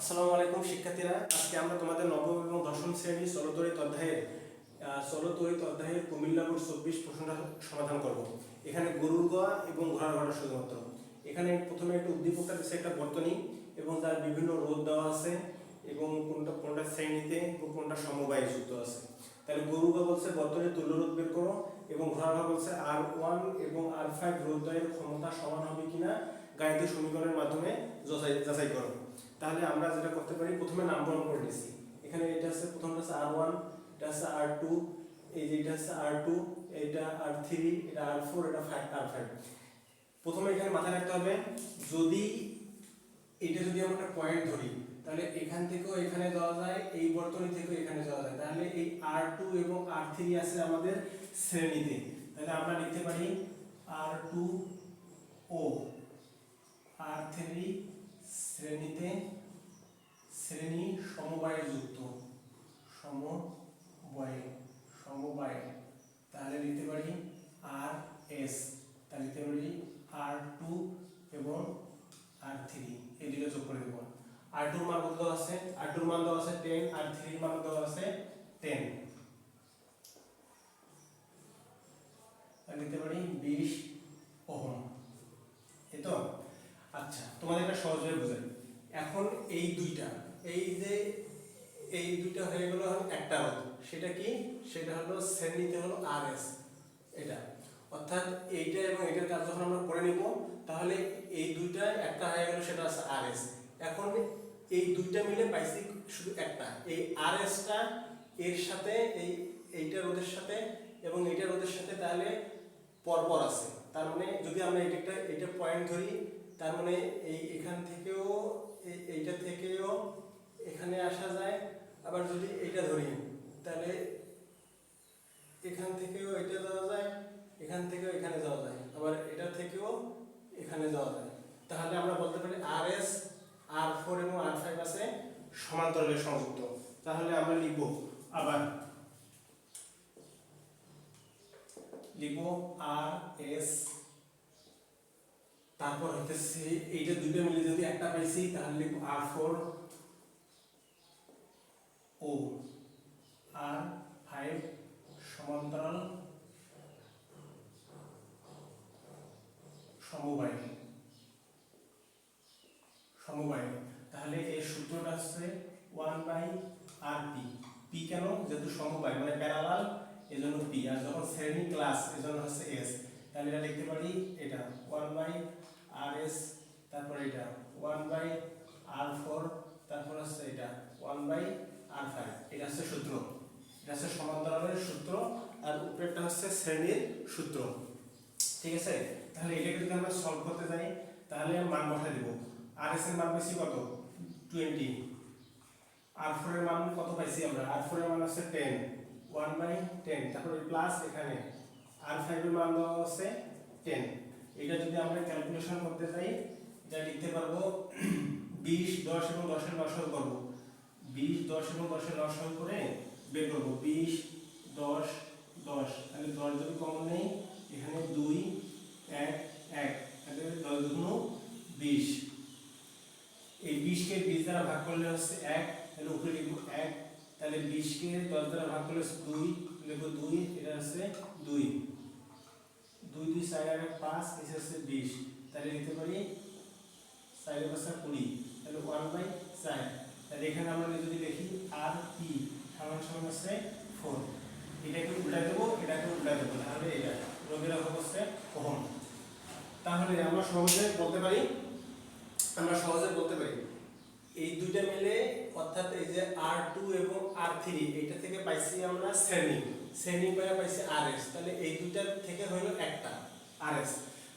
আসসালামু আলাইকুম শিক্ষার্থীরা। আজকে আমরা তোমাদের নবম এবং দশম শ্রেণির চলতরিত অধ্যায়ের চলতরিত অধ্যায়ের কুমিল্লা বোর্ড চব্বিশ প্রশ্নটা সমাধান করব। এখানে গরুর গোয়া এবং ঘোড়ার ঘোড়া শুধুমাত্র। এখানে প্রথমে একটা উদ্দীপকটা দিচ্ছে একটা বর্তনী এবং তার বিভিন্ন রোধ দেওয়া আছে এবং কোনটা কোনটা শ্রেণীতে এবং কোনটা সমবায়ে যুক্ত আছে। তাহলে গরু গা বলছে বর্তনী তুল্য রোধ বের করো এবং ঘোড়ার ঘোড়া বলছে আর ওয়ান এবং আর ফাইভ রোধদ্বয়ের ক্ষমতা সমান হবে কিনা গাণিতিক সমীকরণের মাধ্যমে যাচাই করো। তাহলে আমরা যেটা করতে পারি, প্রথমে নামকরণ করে নিছি। এখানে এটা হচ্ছে প্রথমটা হচ্ছে আর ওয়ান এটা হচ্ছে আর টু এই যে এটা হচ্ছে আর টু এটা আর থ্রি এটা আর ফোর এটা ফাইভ আর ফাইভ প্রথমে এখানে মাথায় রাখতে হবে, যদি এটা যদি আমরা একটা পয়েন্ট ধরি, তাহলে এখান থেকেও এখানে যাওয়া যায়, এই বর্তনী থেকেও এখানে যাওয়া যায়। তাহলে এই আর টু এবং আর থ্রি আছে আমাদের শ্রেণীতে। তাহলে আমরা লিখতে পারি আর টু ও আর থ্রি শ্রেণীতে শ্রেণি সমবায়ে যুক্ত। সমবায়ে সমবায়ে। তাহলে লিখতে পারি আর এস তাহলে লিখতে পারি আর টু এবং আর থ্রি এই দুটো যোগ করে দেবো। আর টুর মান কত আছে? আর টুর মান দেওয়া আছে টেন আর থ্রির মান দেওয়া আছে টেন লিখতে পারি বিশ ওহম। এই তো? আচ্ছা তোমাদের একটা সহজ হয়ে বোঝাই। এখন এই দুইটা, এই যে এই দুইটা হয়ে গেল একটা রোধ। সেটা কি? সেটা হলো শ্রেণীতে হলো আর এস এটা। অর্থাৎ এইটা এবং এটার কাজ যখন আমরা করে নিব, তাহলে এই দুইটা একটা হয়ে গেল, সেটা আছে আর এস এখন এই দুইটা মিলে পাইছি শুধু একটা। এই আর এসটা এর সাথে, এই এইটা রোধের সাথে এবং এইটা রোধের সাথে তাহলে পরপর আছে। তার মানে যদি আমরা এটা একটা এটা পয়েন্ট ধরি, তার মানে এই এখান থেকেও এইটা থেকেও এখানে আসা যায়। আবার যদি এটা ধরি, তাহলে এখান থেকেও এটা যাওয়া যায়, এখান থেকেও এখানে যাওয়া যায়। আবার এটা থেকেও এখানে যাওয়া যায়। তাহলে আমরা বলতে পারি আর এস আর ফোর এবং আর ফাইভ আছে সমান্তরালে সংযুক্ত। তাহলে আমরা লিখব আবার লিখব আর এস তারপর হইতেছে এইটা দুইটা মিলে যদি একটা পাইছি, তাহলে লিখব আর ফোর ও আর ফাইভ সমান্তরাল সমবায় সমবায়। তাহলে এই সূত্রটা হচ্ছে one by R P P কেন? যেহেতু সমবায় মানে প্যারালাল এজন্য পি আর যখন শ্রেণি ক্লাস এজন্য হচ্ছে এস তাহলে এটা লিখতে পারি, এটা ওয়ান বাই আর এস তারপর এটা ওয়ান বাই আর ফোর তারপর হচ্ছে এটা ওয়ান বাই আর ফাইভ এটা হচ্ছে সূত্র। এটা হচ্ছে সমান্তরালের সূত্র আর উপরেরটা হচ্ছে শ্রেণির সূত্র। ঠিক আছে? তাহলে এটাকে যদি আমরা সলভ করতে যাই তাহলে মান বসাই দেব। আর এস এর মান বেশি কত? টোয়েন্টি আর ফোর এর মান কত পাইছি আমরা? আর ফোর এর মান হচ্ছে টেন ওয়ান বাই টেন তারপরে প্লাস এখানে। আর ফাইভ এর মান দেওয়া হচ্ছে টেন এটা যদি আমরা ক্যালকুলেশন করতে যাই, এটা লিখতে পারব বিশ, দশ এবং দশের লসাগু করব। বিশ, দশ এবং দশের লসাগু করে বের করব। বিশ, দশ দশ। তাহলে দশ যদি কমন নেই, এখানে দুই, এক এক। তাহলে দশ দুগুণ বিশ। এই বিশকে বিশ দ্বারা ভাগ করলে হচ্ছে এক, তাহলে উপরে লিখব এক। তাহলে বিশকে দশ দ্বারা ভাগ করলে দুই। লিখব দুই, এটা হচ্ছে দুই। দুই দুই, চার আর পাঁচ এটা হচ্ছে বিশ, তাহলে লিখতে পারি চারের পাঁচটা কুড়ি, তাহলে ওয়ান বাই চার। তাহলে এখানে আমরা যদি দেখি আর পি সমান সমান হচ্ছে ফোর এটাকে উল্টা দেবো, এটাকে উল্টা দেবো, তাহলে এটা রোগের অভাব হচ্ছে ওহম তাহলে আমরা সহজে বলতে পারি, আমরা সহজে বলতে পারি এই দুইটা মিলে অর্থাৎ এই যে আর টু এবং আর থ্রি এইটা থেকে পাইছি আমরা শ্রেণি। শ্রেণি পাইয়া পাইছি আর এস তাহলে এই দুইটা থেকে হইল একটা আর এস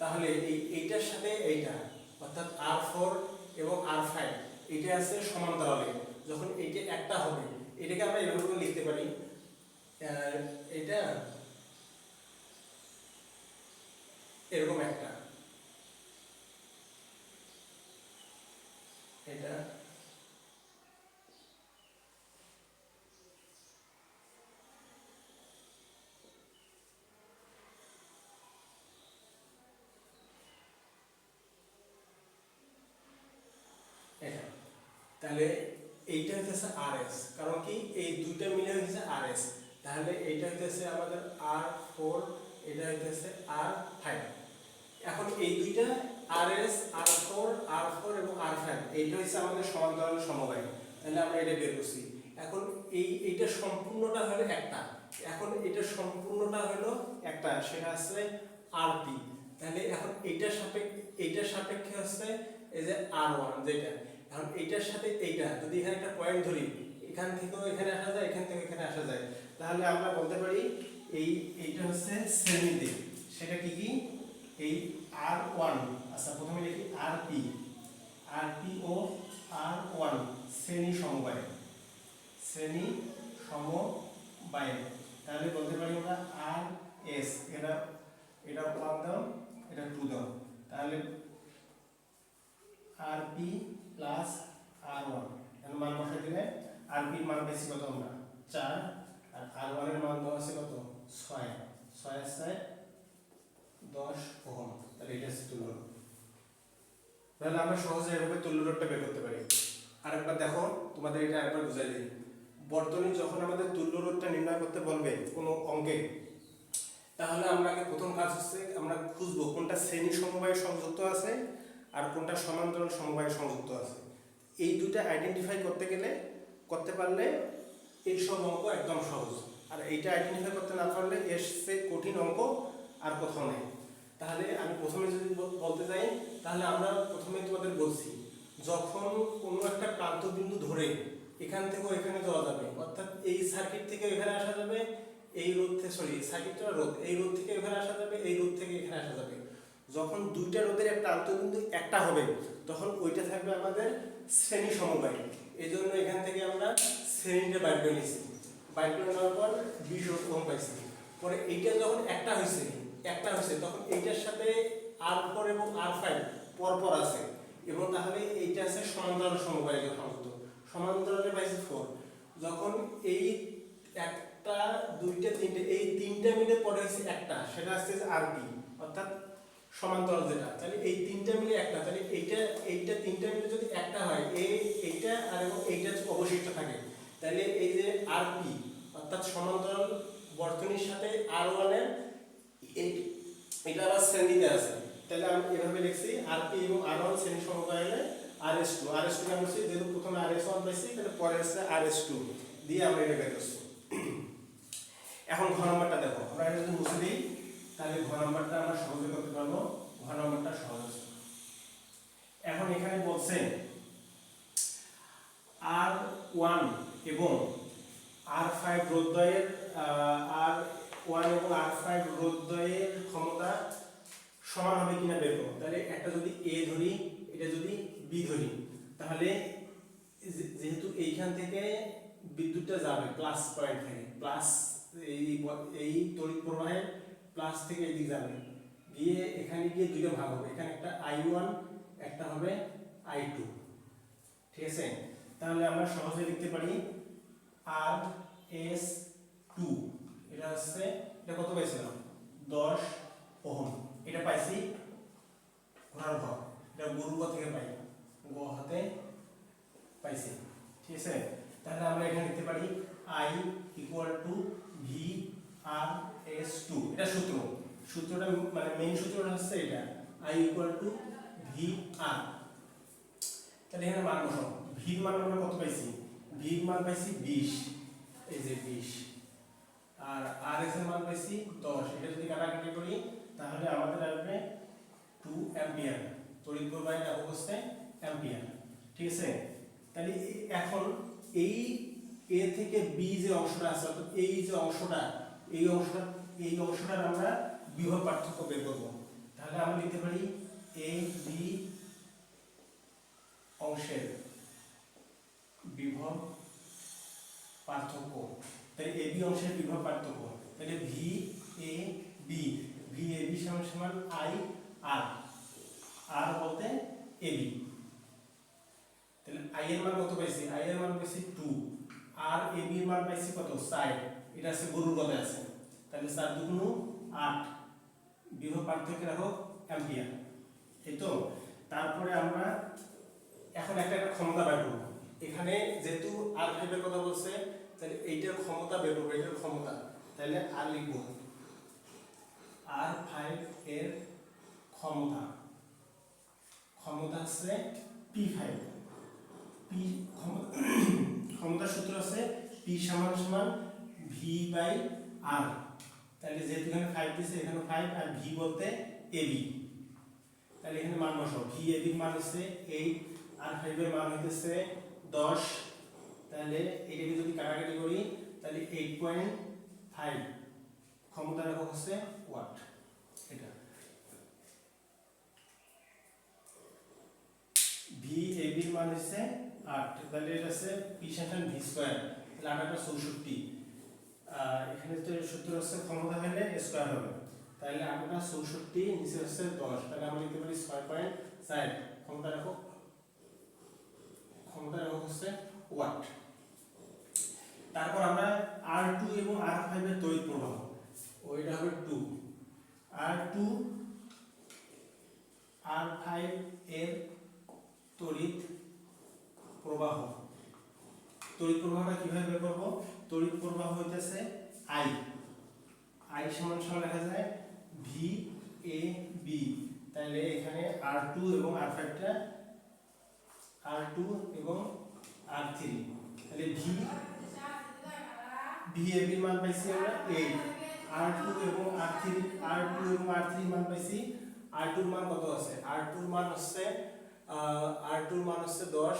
তাহলে এই এইটার সাথে এইটা, অর্থাৎ আর ফোর এবং আর ফাইভ এটা আছে সমান্তরালে। যখন এইটা একটা হবে, এটাকে আমরা এভাবে করে লিখতে পারি। এটা এরকম একটা। এটা এটা তাহলে এইটা হইতেছে আর এস কারণ কি? এই দুইটা মিলে হইতেছে আর এস তাহলে এইটা হইতেছে আমাদের আর ফোর এটা হইতেছে আর ফাইভ এখন এই দুইটা R S R four R four এবং আর ফাইভ এইটা হচ্ছে আমাদের সমান্তরাল সমবায়। তাহলে আমরা এটা বের করছি। এখন এই, এইটা সম্পূর্ণটা হলো একটা। এখন এটা সম্পূর্ণটা হলো একটা, সেটা আছে আর পি তাহলে এখন এইটার সাপেক্ষে এইটার সাপেক্ষে হচ্ছে এই যে আর ওয়ান যেটা। এখন এইটার সাথে এইটা, যদি এখানে একটা পয়েন্ট ধরি, এখান থেকেও এখানে আসা যায়, এখান থেকে এখানে আসা যায়, তাহলে আমরা বলতে পারি এই, এইটা হচ্ছে শ্রেণীতে। সেটা কি কি? এই আর ওয়ান আচ্ছা প্রথমে লিখি আর পি আর পি ও আর ওয়ান শ্রেণি সমবায়। শ্রেণি সমবায়। তাহলে বলতে পারি আমরা আর এস এটা এটা ওয়ান দাও এটা টু দাও তাহলে আর পি প্লাস আর ওয়ানের মান বসাই দিলে আর পির মান বেশি কত আমরা। চার আর আর ওয়ানের মান দেওয়া আছে কত? ছয়। ছয় ছয় দশ ওহম। তাহলে এটা হচ্ছে তাহলে আমরা সহজে এভাবে তুল্য বের করতে পারি। আরেকবার দেখো, তোমাদের এটা আরেকবার বুঝাই দিই। বর্তনী যখন আমাদের তুল্য নির্ণয় করতে বলবে কোনো অঙ্কে, তাহলে আমরা প্রথম কাজ হচ্ছে আমরা খুঁজবো কোনটা শ্রেণি সমবায়ে সংযুক্ত আছে আর কোনটা সমান্তরাল সমবায়ে সংযুক্ত আছে। এই দুইটা আইডেন্টিফাই করতে গেলে, করতে পারলে এই সব অঙ্ক একদম সহজ। আর এইটা আইডেন্টিফাই করতে না পারলে এর সে কঠিন অঙ্ক আর কোথাও নেই। তাহলে আমি প্রথমে যদি বল- বলতে চাই তাহলে আমরা প্রথমে তোমাদের বলছি, যখন কোনো একটা প্রান্ত বিন্দু ধরে এখান থেকেও এখানে যাওয়া যাবে, অর্থাৎ এই সার্কিট থেকে এখানে আসা যাবে, এই রোড থেকে সরি সার্কিটটা রোদ এই রোদ থেকে এখানে আসা যাবে, এই রোদ থেকে এখানে আসা যাবে। যখন দুইটা রোদের একটা প্রান্তবিন্দু একটা হবে, তখন ওইটা থাকবে আমাদের শ্রেণি সমবায়। এই জন্য এখান থেকে আমরা শ্রেণীটা বাইর করে নিয়েছি। বাইর করে নেওয়ার পর বিশ ওম পাইছি। পরে এইটা যখন একটা হয়েছে একটা হয়েছে তখন এইটার সাথে আর ফোর এবং আর ফাইভ পরপর আছে। এবং তাহলে এইটা আছে সমান্তরাল সমবায় সংযুক্ত সমান্তরালে পাইছে ফোর যখন এই একটা, দুইটা, তিনটে, এই তিনটা মিলে পরে হয়েছে একটা, সেটা হচ্ছে আর বি অর্থাৎ সমান্তরাল যেটা, তাহলে এই তিনটা মিলে একটা, তাহলে এইটা এইটা তিনটা মিলে যদি একটা হয়, এই এইটা আর এবং এইটা অবশিষ্ট থাকে, তাহলে এই যে আর পি, অর্থাৎ সমান্তরাল বর্তনীর সাথে আর ওয়ানের এটা আবার শ্রেণীতে আছে। তাহলে আমি এভাবে লিখছি, আর পি এবং আর ওয়ান শ্রেণি সমবায় R S two, R S two কেমন যেহেতু প্রথমে আর এস ওয়ান পাইছি, তাহলে পরে হচ্ছে আর এস টু দিয়ে আমরা এটা বের করছি। এখন ঘ নম্বরটা দেখো, আমরা এটা মুছে দিই তাহলে ঘ নম্বরটা আমরা সহজে করতে পারব। ঘ নম্বরটা সহজ এখন এখানে বলছে, আর ওয়ান এবং আর ফাইভ রোদ্দয়ের আর ওয়ান এবং আর ফাইভ রোদ্দয়ের ক্ষমতা সমান হবে কিনা বের তাহলে একটা যদি এ ধরি এটা যদি বি ধরি তাহলে যে- যেহেতু এইখান থেকে বিদ্যুৎটা যাবে প্লাস পয়েন্ট থেকে প্লাস এই ব- এই তড়িৎ প্রবাহের প্লাস থেকে এদিকে যাবে। গিয়ে এখানে গিয়ে দুটো ভাগ হবে। এখানে একটা আই ওয়ান একটা হবে আই টু ঠিক আছে? তাহলে আমরা সহজে লিখতে পারি আর এস টু এটা হচ্ছে, এটা কত পাইছিলাম? দশ ওহম। এটা পাইছি ঘোড়ার ঘর এটা গরু থেকে পাই। গ পাইছি। ঠিক আছে? তাহলে আমরা এখানে লিখতে পারি I equal to V R S two এটা সূত্র। সূত্রটা মানে মেইন সূত্রটা হচ্ছে এটা। I equal to V R তাহলে এখানে মান বসাও। ভির মান আমরা কত পাইছি? ভির মান পাইছি বিশ। এই যে বিশ। আর আর এর মান পাইছি দশ। এটা যদি কাটাকাটি করি, তাহলে আমাদের আসবে টু অ্যাম্পিয়ার তড়িৎ প্রবাহের হচ্ছে অ্যাম্পিয়ার ঠিক আছে? তাহলে এখন এই এ থেকে বি যে অংশটা আছে, অর্থাৎ এই যে অংশটা, এই অংশটা, এই অংশটার আমরা বিভব পার্থক্য বের করব। তাহলে আমরা লিখতে পারি এ বি অংশের বিভব পার্থক্য। তাহলে এ বি অংশের বিভব পার্থক্য। তাহলে V A B V A B সমান সমান আই আর আর বলতে এ বি তাহলে আই এর মান কত পাইছি? আই এর মান পাইছি টু আর এ বি এর মান পাইছি কত? সাইড এটা আছে গরুর কথা আছে। তাহলে চার দুগুণ আট। বিভব পার্থক্য রাখো অ্যাম্পিয়ার এই তো? তারপরে আমরা এখন একটা একটা ক্ষমতা বের করব। এখানে যেহেতু আর ফাইভের কথা বলছে, তাহলে এইটার ক্ষমতা বের করব এটার ক্ষমতা। তাহলে আর লিখব। আর ফাইভ এর ক্ষমতা। ক্ষমতা হচ্ছে পি ফাইভ পি ক্ষমতার সূত্র আছে পি সমান সমান ভি বাই আর তাহলে যেহেতু এখানে ফাইভ দিছে, এখানে ফাইভ আর ভি বলতে এবি তাহলে এখানে মান বসাও। ভি এবির মান হচ্ছে এইট আর ফাইভের মান হইতেছে দশ। তাহলে এটাকে যদি কাটাকাটি করি, তাহলে এইট পয়েন্ট ফাইভ ক্ষমতা একক হচ্ছে ওয়াট এটা। ভি এবির মান হচ্ছে আট। তাহলে এটা হচ্ছে পি সেকশন ভি স্কোয়ার তাহলে আটটা চৌষট্টি। এখানে তো সূত্র হচ্ছে ক্ষমতা হলে স্কোয়ার হবে। তাহলে আটটা চৌষট্টি নিচে হচ্ছে দশ। তাহলে আমরা লিখতে পারি ছয় পয়েন্ট চার। ক্ষমতা রাখো। ক্ষমতা রাখো হচ্ছে ওয়াট তারপর আমরা আর টু এবং আর ফাইভের তড়িৎ প্রবাহ। ওইটা হবে two R two R five এর তড়িৎ প্রবাহ। তড়িৎ প্রবাহটা কীভাবে বের করব? তড়িৎ প্রবাহ হইতেছে আই আই সমান সমান লেখা যায় ভি এ বি তাহলে এখানে আর টু এবং আর ফাইভটা আর টু এবং আর থ্রি তাহলে ভি ভি এ বির মান পাইছি আমরা এইট আর টু এবং আর থ্রি আর টু এবং আর থ্রি মান পাইছি। আর টুর মান কত আছে? আর টুর মান হচ্ছে আর টুর মান হচ্ছে দশ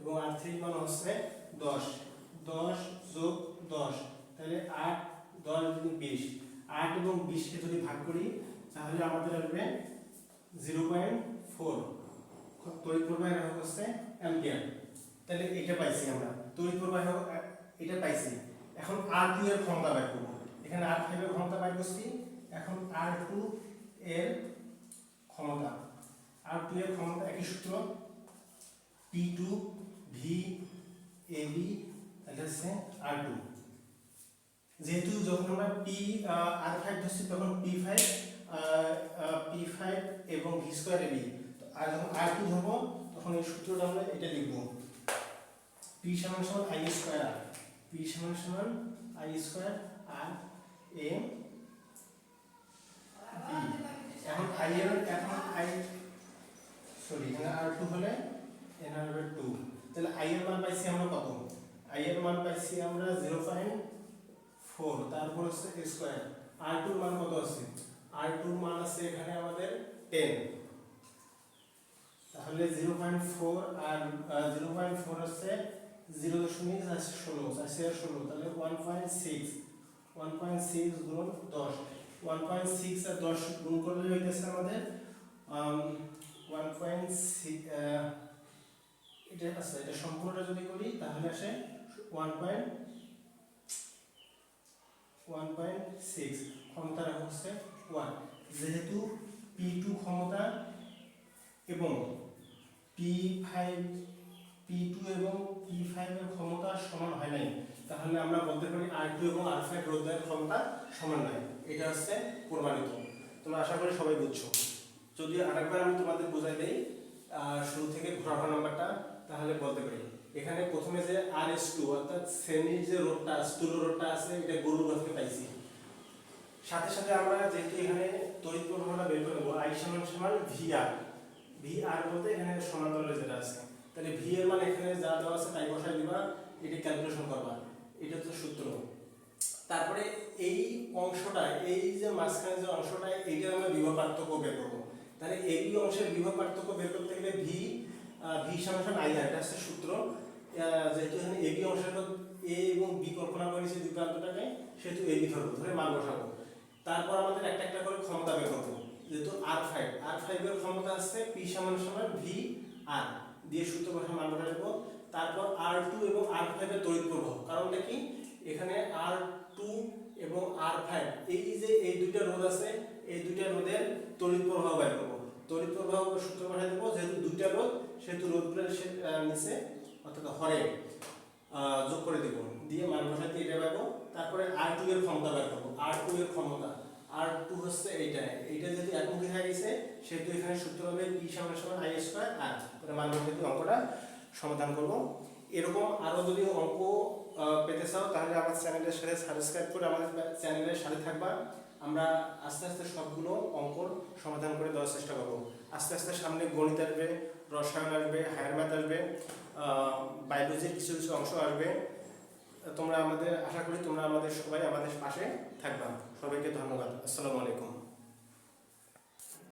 এবং আর থ্রির মান হচ্ছে দশ দশ যোগ দশ, তাহলে আট, দশ যদি বিশ। আট এবং বিশকে যদি ভাগ করি, তাহলে আমাদের আসবে জিরো পয়েন্ট ফোর। তড়িৎ প্রবাহের একক হচ্ছে অ্যাম্পিয়ার। তাহলে এটা পাইছি আমরা। তড়িৎ প্রবাহ এটা পাইছি। এখন আর টু এর ক্ষমতা বের করব। এখানে আর ফাইভ এর ক্ষমতা বের করছি। এখন আর টু এর ক্ষমতা। আর টু এর ক্ষমতা, একই সূত্র P two V A B তাহলে হচ্ছে আর টু যেহেতু যখন আমরা পি আর ফাইভ ধরছি, তখন পি ফাইভ পি ফাইভ এবং V square A B R যখন আর টু ধরবো, তখন এই সূত্রটা আমরা এটা লিখব। পি সমান সমান আই স্কোয়ার আর পি সমান সমান আই স্কোয়ার আর বি এখন আই এর, এখন আই সরি এখানে আর টু হলে এখানে হবে টু তাহলে আই এর মান পাইছি আমরা কত? আই এর মান পাইছি আমরা জিরো পয়েন্ট ফোর তারপর হচ্ছে স্কোয়ার আর টুর মান কত আছে? আর টুর মান আছে এখানে আমাদের টেন তাহলে জিরো পয়েন্ট ফোর আর জিরো পয়েন্ট ফোর হচ্ছে জিরো দশমিক ষোলো, চারশো ষোলো, তাহলে one point six one point six গুণ দশ। ওয়ান পয়েন্ট সিক্স আর দশ গুণ করলে হইতেছে আমাদের ওয়ান পয়েন্ট এটা আছে এটা সম্পূর্ণটা যদি করি, তাহলে আসে one point one point six ক্ষমতা হচ্ছে ওয়ান যেহেতু পি টু ক্ষমতা এবং পি ফাইভ পি টু এবং পি ফাইভের ক্ষমতা সমান হয় নাই, তাহলে আমরা বলতে পারি আর টু এবং আর ফাইভ রোধের ক্ষমতা সমান নয় এটা হচ্ছে প্রমাণিত। তোমরা আশা করি সবাই বুঝছ। যদি আরেকবার আমি তোমাদের বোঝাই দেই শুরু থেকে ঘোরানো নাম্বারটা তাহলে বলতে পারি। এখানে প্রথমে যে আর এস টু অর্থাৎ শ্রেণির যে রোডটা, স্থূল রোডটা আছে, এটা গরুর রথ পাইছি। সাথে সাথে আমরা যেহেতু এখানে তড়িৎ প্রবাহটা বের করে নেব আই সমান সমান ভি আর ভি আর বলতে এখানে সমান্তরালে যেটা আছে। তাহলে ভি এর মানে এখানে যা দেওয়া আছে তাই বসাই দিবা, এটি ক্যালকুলেশন করবা। এটা হচ্ছে সূত্র। তারপরে এই অংশটা, এই যে মাঝখানে যে অংশটা এইটা আমরা বিভব পার্থক্য বের করব। তাহলে এই অংশের বিভব পার্থক্য বের করতে গেলে ভি ভি সমান আই আর, এটা হচ্ছে সূত্র। যেহেতু এখানে এবি অংশের এ এবং বি কল্পনা করেছি দুই প্রান্তটাকে সেহেতু এবি ধরবো, ধরে মান বসাবো। তারপর আমাদের একটা একটা করে ক্ষমতা বের করব যেহেতু আর ফাইভ। আর ফাইভের ক্ষমতা আছে পি সমান সমান ভি আর, দিয়ে সূত্র বসে মান বসা দেবো। তারপর আর টু এবং আর ফাইভের তড়িৎ প্রবাহ, কারণটা কি? এখানে আর টু এবং আর ফাইভ, এই যে এই দুইটা রোধ আছে, এই দুইটা রোধের তড়িৎ প্রবাহ বের করব। তড়িৎ প্রবাহ সূত্র বসাই দেবো, যেহেতু দুইটা রোধ সেহেতু সে- নিচে অর্থাৎ হরে যোগ করে দেবো। দিয়ে মান বসাতে এটা পাবো তারপরে আর টু এর ক্ষমতা বের করব। আর টু এর ক্ষমতা। আর টু হচ্ছে এইটা। এইটা যেহেতু একমুখী হয়ে গেছে, সেহেতু এখানে সূত্র হবে পি সমান সমান আই স্কোয়ার আর মান বসাতে অঙ্কটা সমাধান করব। এরকম আরও যদি অঙ্ক পেতে চাও, তাহলে আমার চ্যানেলের সাথে সাবস্ক্রাইব করে আমাদের চ্যানেলের সাথে থাকবা। আমরা আস্তে আস্তে সবগুলো অঙ্কর সমাধান করে দেওয়ার চেষ্টা করব। আস্তে আস্তে সামনে গণিত আসবে রসায়ন আসবে হায়ার ম্যাথ আসবে বায়োলজির কিছু কিছু অংশ আসবে। তোমরা আমাদের, আশা করি তোমরা আমাদের সবাই আমাদের পাশে থাকবা। সবাইকে ধন্যবাদ। আসসালামু আলাইকুম।